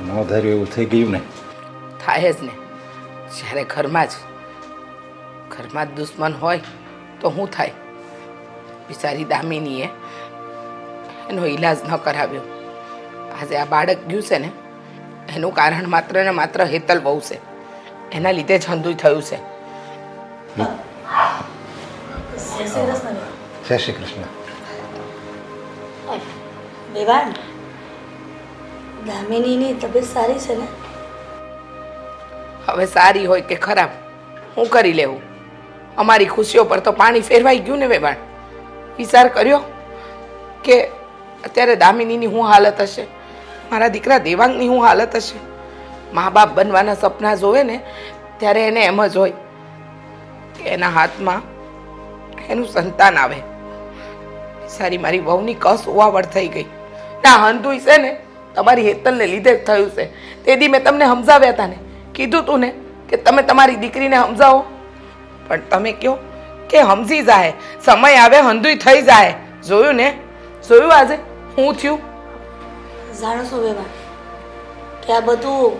ન ધાર્યું એવું થઈ ગયું ને. થાય જ ને. જ્યારે ઘરમાં જ ઘરમાં જ દુશ્મન હોય તો શું થાય? બિચારી દામિનીએ એનો ઈલાજ ન કરાવ્યો. આજે આ બાળક ગયું છે ને એનું કારણ માત્ર ને માત્ર હેતલ બહુ છે. એના લીધે જ હંધુય થયું છે. જય શ્રી કૃષ્ણ. જય શ્રી કૃષ્ણ. બેવાન. દામિનીની તબિયત સારી છે ને? હવે સારી હોય કે ખરાબ, હું કરી લેવું. અમારી ખુશીઓ પર તો પાણી ફેરવાઈ ગયું ને વેવાણ વિચાર કર્યો કે અત્યારે દામિનીની શું હાલત હશે, મારા દીકરા દેવાંગની શું હાલત હશે. મા બાપ બનવાના સપના જોવે ને, ત્યારે એને એમ જ હોય કે એના હાથમાં એનું સંતાન આવે. સારી મારી વહુની કસ ઉવાવળ થઈ ગઈ. ના હંધુય છે ને તમારી હેતલને લીધે જ થયું છે. તે દી મેં તમને સમજાવ્યા હતા ને. કીધું તું ને કે તમે તમારી દીકરીને સમજાવો. પણ તમે કહો કે સમજી જાય. સમય આવે, હંધુય થઈ જાય. જોયું ને? જોયું આજે? હું થયું? જાણો છો વેવા કે આ બધું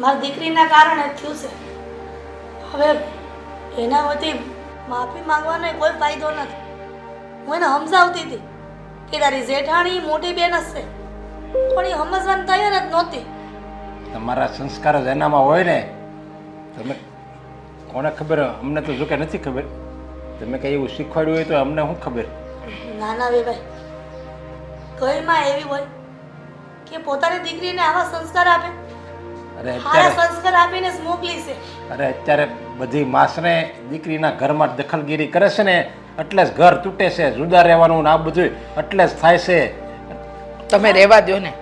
મારી દીકરીના કારણે થયું છે. હવે એના વતી માફી માંગવાનો કોઈ ફાયદો નથી. હું એને સમજાવતી હતી કે તારી જેઠાણી મોટી બેન છે. પણ એ સમજવાની તૈયાર જ નહોતી. તમારા સંસ્કાર જ એનામાં હોય ને. તમે કોને ખબર? અમને તો જોકે નથી ખબર. તમે કંઈ એવું શીખવાડ્યું હોય તો અમને શું ખબર? નાના વેભાઈ કઈ માં એવી હોય કે પોતાની દીકરીને આવા સંસ્કાર આપે. અરે અત્યારે સંસ્કાર આપીને જ મોકલી છે. અરે અત્યારે બધી માસને દીકરીના ઘરમાં દખલગીરી કરે છે ને. એટલે જ ઘર તૂટે છે જુદા રહેવાનું ને આ બધું એટલે જ થાય છે. તમે રહેવા દો ને.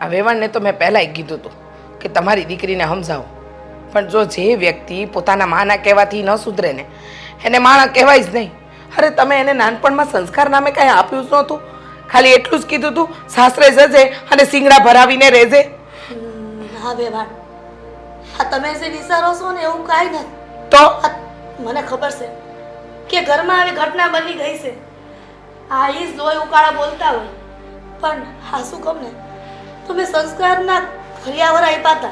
આ વેવાણને તો મેં પહેલાંય કીધું હતું કે તમારી દીકરીને સમજાવો. પણ જો જે વ્યક્તિ પોતાના માના કહેવાથી ન સુધરે ને એને માણા કહેવાય જ નહીં. અરે તમે એને નાનપણમાં સંસ્કાર નામે કાંઈ આપ્યું જ નહોતું. ખાલી એટલું જ કીધું હતું સાસરે જજે અને સિંગડા ભરાવીને રહેજે. હા વેવાણ. હા તમે જે વિચારો છો ને એવું કાંઈ નથી. તો? મને ખબર છે કે ઘરમાં આવી ઘટના બની ગઈ છે. આ ઈ જ લોહી ઉકાળા બોલતા હોય. પણ હા, શું કહું ને? તમે સંસ્કારના ઘરિયાવર આપ્યા હતા.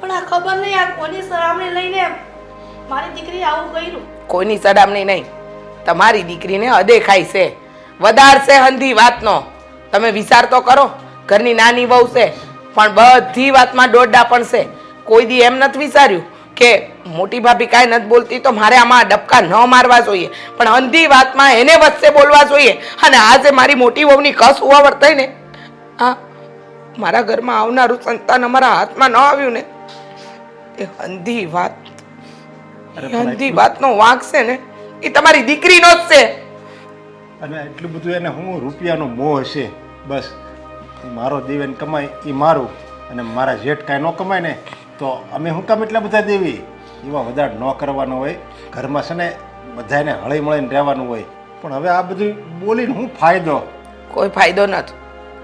પણ આ ખબર નહીં, આ કોની સરામણી લઈને મારી દીકરી આવું કર્યું? કોઈની સડામણી નહીં. તમારી દીકરીને અદેખાય છે. વધારશે હંધી વાતનો. તમે વિચાર તો કરો, ઘરની નાની વહુ છે, પણ બધી વાતમાં દોડડા પણ છે. કોઈ દી એમ નથી વિચાર્યું કે મોટી ભાભી કાંઈ નથી બોલતી તો મારે આમાં ડબકા ન મારવા જોઈએ. પણ અંધી વાતમાં એને વચ્ચે બોલવા જોઈએ. અને આજે મારી મોટી વહુની કસ હોવા વર્તાય ને હા મારા ઘરમાં આવનારું સંતાન અમારા હાથમાં ન આવ્યું ને એ અંધી વાત. અંધી વાતનો વાંક છે ને એ તમારી દીકરીનો જ છે. અને એટલું બધું એને હું રૂપિયાનો મોહ છે બસ મારો દેવેન કમાય એ મારું. અને મારા જેઠ કાંઈ ન કમાય ને તો અમે હું કામ એટલા બધા દેવી? એવા વધારે ન કરવાનો હોય. ઘરમાં છે ને બધાને હળી મળીને રહેવાનું હોય. પણ હવે આ બધું બોલીને હું ફાયદો? કોઈ ફાયદો નથી.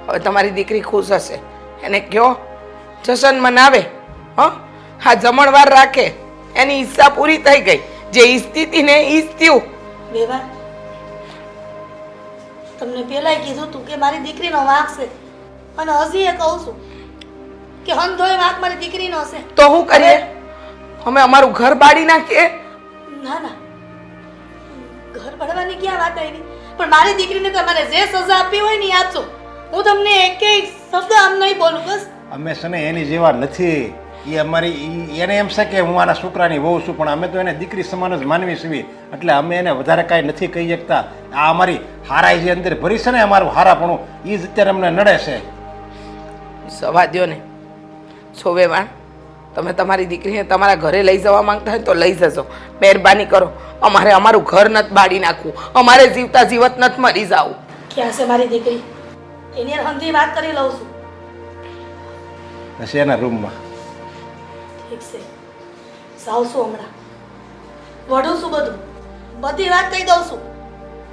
હવે તમારી દીકરી ખુશ હશે. એને કયો જશન મનાવે હ? હા જમણવાર રાખે. એની ઈચ્છા પૂરી થઈ ગઈ. જે ઈચ્છતી હતી ને ઈચ્છ્યું બેવા તમને પહેલાંય કીધું તું કે મારી દીકરીનો વાંક છે. અને હજી એ કહું છું કે હંધોય વાંક મારી દીકરીનો છે તો હું કરીએ? અમે અમારું ઘર બાળી નાખીએ? ના ના. ઘર ભરવાની ક્યાં વાત આવી? પણ મારી દીકરીને તમારે જે સજા આપી હોય ને આપશો હું તમને એક શબ્દ આમ નહીં બોલું બસ. અમે છે ને એની જેવા નથી. એ અમારી એને એમ છે કે હું આના છોકરાની વહુ છું પણ અમે તો એને દીકરી સમાન જ માનવી છીએ. એટલે અમે એને વધારે કાંઈ નથી કહી શકતા. આ અમારી હારા જે અંદર ભરી છે ને અમારું હારાપણું એ જ અત્યારે અમને નડે છે. સવા દ્યો ને. સોવેવાણ તમે તમારી દીકરીને તમારા ઘરે લઈ જવા માંગતા હોય તો લઈ જજો. મહેરબાની કરો. અમારે અમારું ઘર નથી બાળી નાખવું. અમારે જીવતા જીવત નથી મરી જાવું. ક્યાં છે મારી દીકરી? એની હંધી વાત કરી લઉં છું. હશે એના રૂમમાં. ઠીક છે. જાઉં છું હમણાં. વઢું છું બધું. બધી વાત કહી દઉં છું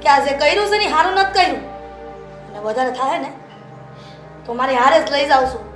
કે આજે કર્યું છે ને સારું નથી કર્યું. અને વધારે થાય ને તો મારી હારે જ લઈ જાઉં છું.